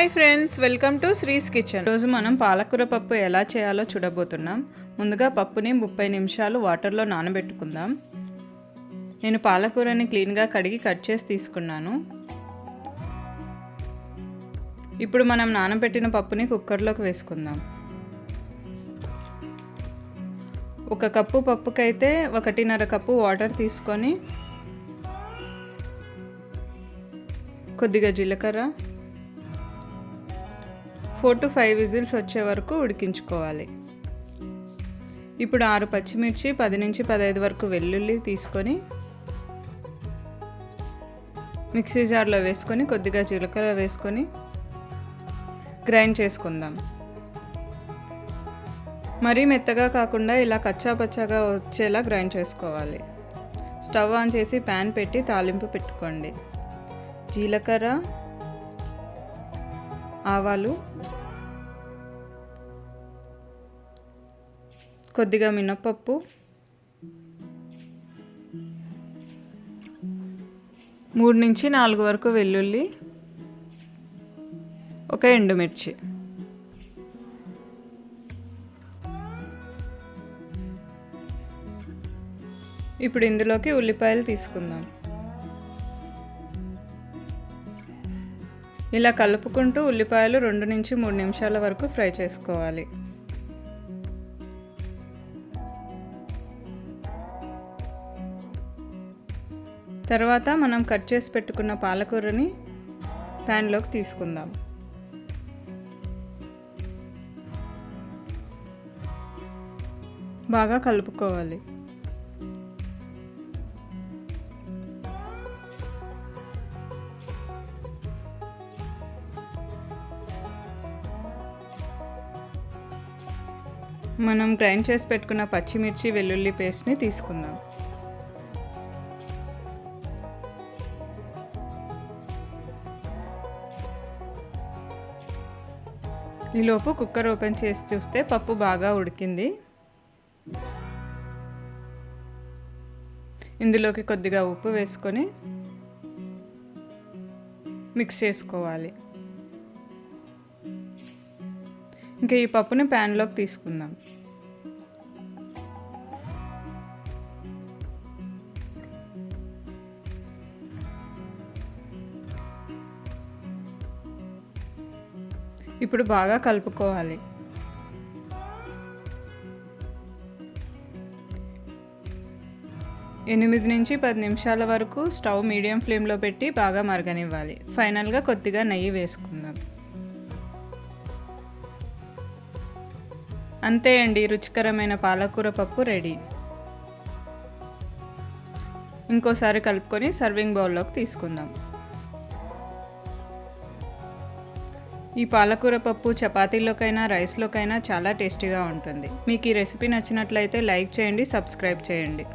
Hi friends welcome to Sree's kitchen. రోజు మనం పాలకూర పప్పు ఎలా చేయాలో చూడబోతున్నాం. ముందుగా పప్పుని ముప్పై నిమిషాలు వాటర్లో నానబెట్టుకుందాం. నేను పాలకూరని క్లీన్గా కడిగి కట్ చేసి తీసుకున్నాను. ఇప్పుడు మనం నానబెట్టిన పప్పుని కుక్కర్లోకి వేసుకుందాం. ఒక కప్పు పప్పుకైతే ఒకటిన్నర కప్పు వాటర్ తీసుకొని కొద్దిగా జీలకర్ర ఫోర్ టు ఫైవ్ విజిల్స్ వచ్చే వరకు ఉడికించుకోవాలి. ఇప్పుడు ఆరు పచ్చిమిర్చి పది నుంచి పదహైదు వరకు వెల్లుల్లి తీసుకొని మిక్సీ జార్లో వేసుకొని కొద్దిగా జీలకర్ర వేసుకొని గ్రైండ్ చేసుకుందాం. మరీ మెత్తగా కాకుండా ఇలా కచ్చా పచ్చాగా వచ్చేలా గ్రైండ్ చేసుకోవాలి. స్టవ్ ఆన్ చేసి ప్యాన్ పెట్టి తాలింపు పెట్టుకోండి. జీలకర్ర ఆవాలు కొద్దిగా మినపప్పు మూడు నుంచి నాలుగు వరకు వెల్లుల్లి. ఒక ఎండుమిర్చి. ఇప్పుడు ఇందులోకి ఉల్లిపాయలు తీసుకుందాం. ఇలా కలుపుకుంటూ ఉల్లిపాయలు రెండు నుంచి మూడు నిమిషాల వరకు ఫ్రై చేసుకోవాలి. తర్వాత మనం కట్ చేసి పెట్టుకున్న పాలకూరని ప్యాన్లోకి తీసుకుందాం. బాగా కలుపుకోవాలి. మనం గ్రైండ్ చేసి పెట్టుకున్న పచ్చిమిర్చి వెల్లుల్లి పేస్ట్ని తీసుకుందాం. ఈలోపు కుక్కర్ ఓపెన్ చేసి చూస్తే పప్పు బాగా ఉడికింది. ఇందులోకి కొద్దిగా ఉప్పు వేసుకొని మిక్స్ చేసుకోవాలి. ఇంకా ఈ పప్పుని ప్యాన్లోకి తీసుకుందాం. ఇప్పుడు బాగా కలుపుకోవాలి. ఎనిమిది నుంచి పది నిమిషాల వరకు స్టవ్ మీడియం ఫ్లేమ్లో పెట్టి బాగా మరగనివ్వాలి. ఫైనల్గా కొద్దిగా నెయ్యి వేసుకుందాం. అంతే అండి రుచికరమైన పాలకూర పప్పు రెడీ. ఇంకోసారి కలుపుకొని సర్వింగ్ బౌల్లోకి తీసుకుందాం. ఈ పాలకూర పప్పు చపాతీలోకైనా రైస్లోకైనా చాలా టేస్టీగా ఉంటుంది. మీకు ఈ రెసిపీ నచ్చినట్లయితే లైక్ చేయండి సబ్స్క్రైబ్ చేయండి.